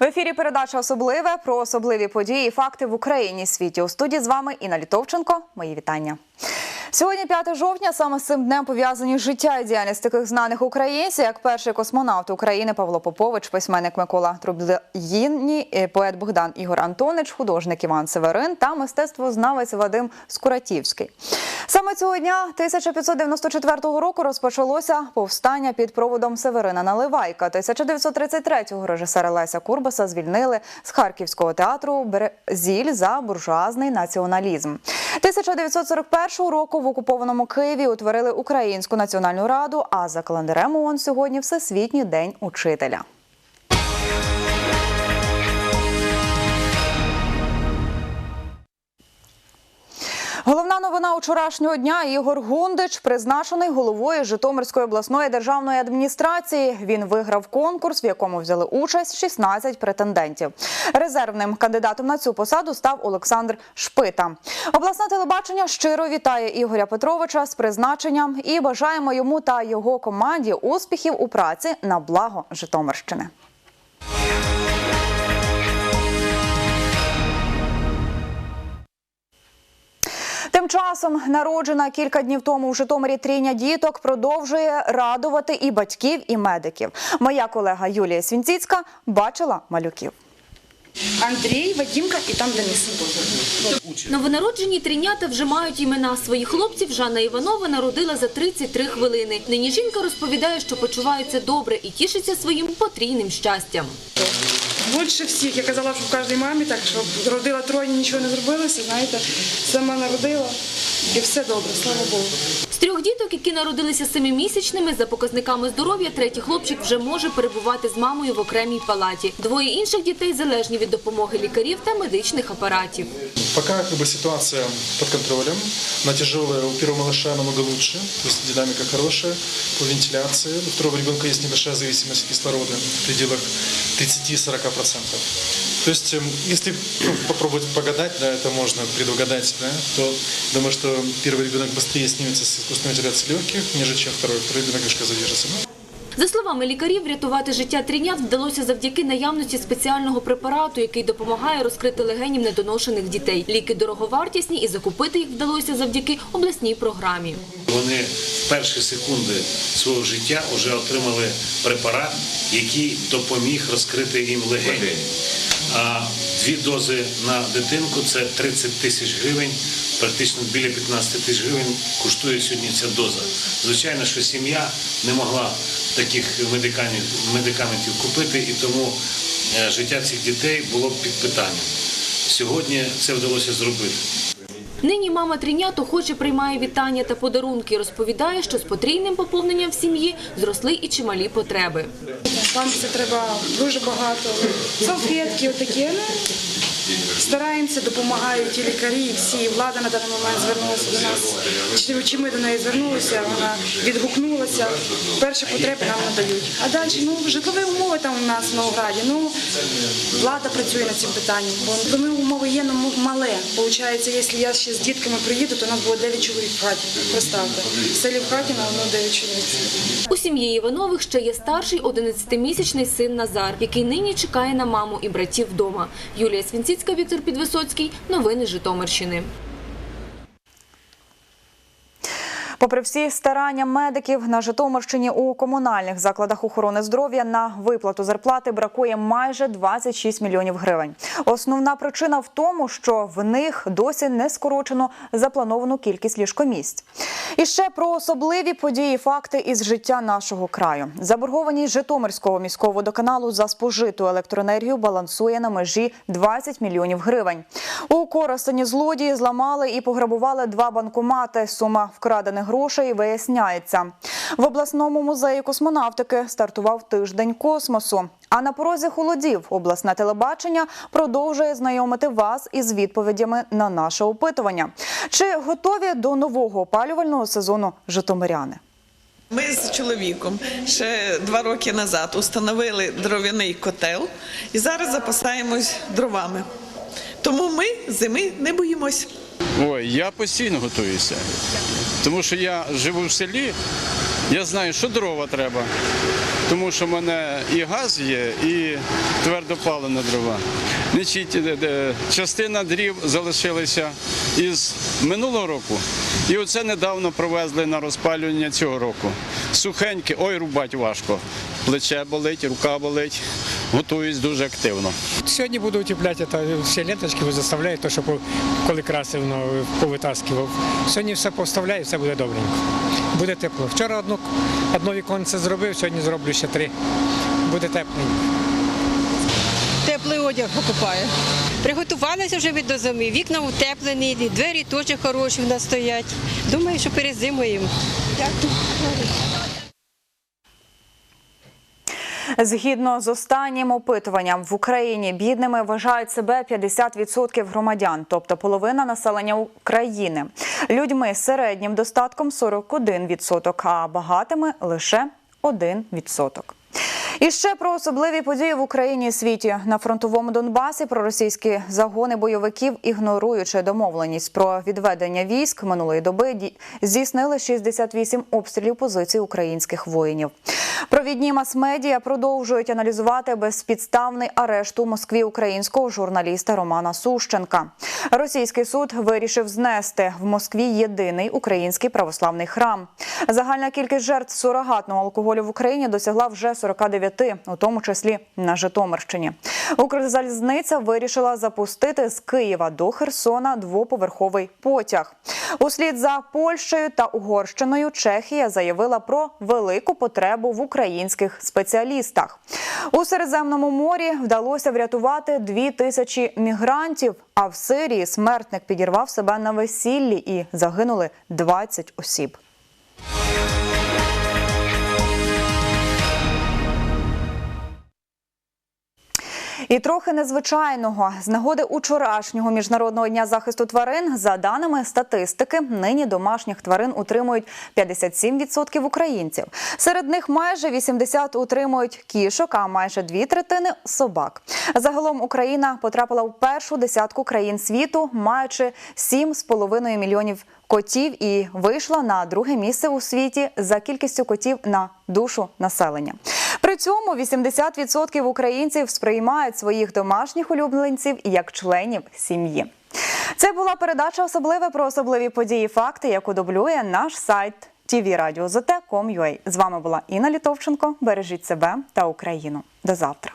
В ефірі передача особливе про особливі події і факти в Україні світі. У студії з вами Інна Літовченко. Мої вітання. Сьогодні 5 жовтня. Саме з цим днем пов'язані життя і діяльність таких знаних українців, як перший космонавт України Павло Попович, письменник Микола Трубдіні, е, поет Богдан Ігор Антонич, художник Іван Северин та мистецтвознавець Вадим Скуратівський. Саме цього дня 1594 року розпочалося повстання під проводом Северина Наливайка. 1933-го режисера Леся Курбаса звільнили з Харківського театру Березіль за буржуазний націоналізм. 1941 року в окупованому Києві утворили Українську національну раду. А за календарем ООН сьогодні Всесвітній день учителя. Новина вчорашнього дня Ігор Гундич призначений головою Житомирської обласної державної адміністрації. Він виграв конкурс, в якому взяли участь 16 претендентів. Резервним кандидатом на цю посаду став Олександр Шпита. Обласне телебачення щиро вітає Ігоря Петровича з призначенням і бажаємо йому та його команді успіхів у праці на благо Житомирщини. Часом народжена кілька днів тому у Житомирі трійня діток продовжує радувати і батьків, і медиків. Моя колега Юлія Свінціцька бачила малюків. Андрій, Вадімка і там Денис. Новонароджені тринята вже мають імена своїх хлопців. Жанна Іванова народила за 33 хвилини. Нині жінка розповідає, що почувається добре і тішиться своїм потрійним щастям. Більше всіх, я казала, що в кожній мамі так, що родила троє, нічого не зробилося, знаєте, сама народила і все добре, слава Богу. З трьох діток, які народилися семимісячними, за показниками здоров'я, третій хлопчик вже може перебувати з мамою в окремій палаті. Двоє інших дітей залежні від допомоги лікарів та медичних апаратів. Пока как бы ситуация под контролем. На тяжелая у первого малыша намного лучше, то есть динамика хорошая по вентиляции. У второго ребенка есть небольшая зависимость от кислорода в пределах 30-40%. То есть, эм, если ну, попробовать погадать, да, это можно предугадать, да, то думаю, что первый ребенок быстрее снимется с искусственной вентиляции легких, нежели чем второй. Второй ребенок немножко задержится. Ну, За словами лікарів, врятувати життя тринят вдалося завдяки наявності спеціального препарату, який допомагає розкрити легенів недоношених дітей. Ліки дороговартісні і закупити їх вдалося завдяки обласній програмі. Вони в перші секунди свого життя вже отримали препарат, який допоміг розкрити їм легені. А дві дози на дитинку це 30 тисяч гривень, практично біля 15 тисяч гривень коштує сьогодні ця доза. Звичайно, що сім'я не могла таких медикаментів, купити, і тому е, життя цих дітей було під питанням. Сьогодні це вдалося зробити. Нині мама тринят охоче приймає вітання та подарунки. Розповідає, що з потрійним поповненням в сім'ї зросли і чималі потреби. Там це треба дуже багато. Салфетки отакі, ну, стараємося, допомагають і лікарі, і всі. І влада на даний момент звернулася до нас. Чи, ми до неї звернулися, вона відгукнулася. Перші потреби нам надають. А далі, ну, житлові умови там у нас в Новограді. Ну, влада працює над цим питанням. Бо житлові умови є, ну, мале. Получається, якщо я ще з дітками приїду, то у нас буде 9 чоловік в хаті. Представте. В селі в хаті на одну 9 чоловік. У сім'ї Іванових ще є старший 11-місячний син Назар, який нині чекає на маму і братів вдома. Юлія Свінціцька, Віктор Підвисоцький. Новини Житомирщини. Попри всі старання медиків на Житомирщині у комунальних закладах охорони здоров'я на виплату зарплати бракує майже 26 мільйонів гривень. Основна причина в тому, що в них досі не скорочено заплановану кількість ліжкомісць. І ще про особливі події, факти із життя нашого краю. Заборгованість Житомирського міського водоканалу за спожиту електроенергію балансує на межі 20 мільйонів гривень. У Коростені злодії зламали і пограбували два банкомати. Сума вкрадених грошей виясняється. В обласному музеї космонавтики стартував тиждень космосу. А на порозі холодів обласне телебачення продовжує знайомити вас із відповідями на наше опитування. Чи готові до нового опалювального сезону житомиряни? Ми з чоловіком ще два роки назад установили дров'яний котел і зараз запасаємось дровами. Тому ми зими не боїмось. Ой, я постійно готуюся. Тому що я живу в селі, я знаю, що дрова треба. тому що в мене і газ є, і твердопаливна дрова. Частина дрів залишилася із минулого року, і оце недавно провезли на розпалювання цього року. Сухеньке, ой, рубать важко. Плече болить, рука болить. Готуюсь дуже активно. Сьогодні буду утепляти, та всі ленточки заставляю, то, що коли красив, ну, повитаскував. Сьогодні все поставляю, все буде добренько. Буде тепло. Вчора одну, одно віконце зробив, сьогодні зроблю ще три. Буде тепленько. Теплий одяг покупаю. Приготувалися вже від до зими. Вікна утеплені, двері теж хороші в нас стоять. Думаю, що перезимуємо. Дякую. Згідно з останнім опитуванням в Україні бідними вважають себе 50% громадян, тобто половина населення України. Людьми з середнім достатком 41%, а багатими лише 1%. І ще про особливі події в Україні і світі на фронтовому Донбасі. Проросійські загони бойовиків, ігноруючи домовленість про відведення військ минулої доби, ді- здійснили 68 обстрілів позицій українських воїнів. Провідні мас-медіа продовжують аналізувати безпідставний арешт у Москві українського журналіста Романа Сущенка. Російський суд вирішив знести в Москві єдиний український православний храм. Загальна кількість жертв сурогатного алкоголю в Україні досягла вже 49, у тому числі на Житомирщині. Укрзалізниця вирішила запустити з Києва до Херсона двоповерховий потяг. Услід за Польщею та Угорщиною Чехія заявила про велику потребу в українських спеціалістах. У Середземному морі вдалося врятувати дві тисячі мігрантів. А в Сирії смертник підірвав себе на весіллі і загинули 20 осіб. І трохи незвичайного з нагоди учорашнього міжнародного дня захисту тварин, за даними статистики, нині домашніх тварин утримують 57% українців. Серед них майже 80 утримують кішок, а майже дві третини собак. Загалом Україна потрапила в першу десятку країн світу, маючи 7,5 мільйонів котів і вийшла на друге місце у світі за кількістю котів на душу населення. При цьому 80% українців сприймають своїх домашніх улюбленців як членів сім'ї. Це була передача особливе про особливі події. Факти, яку дублює наш сайт tvradio.zt.com.ua. З вами була Інна Літовченко. Бережіть себе та Україну. До завтра.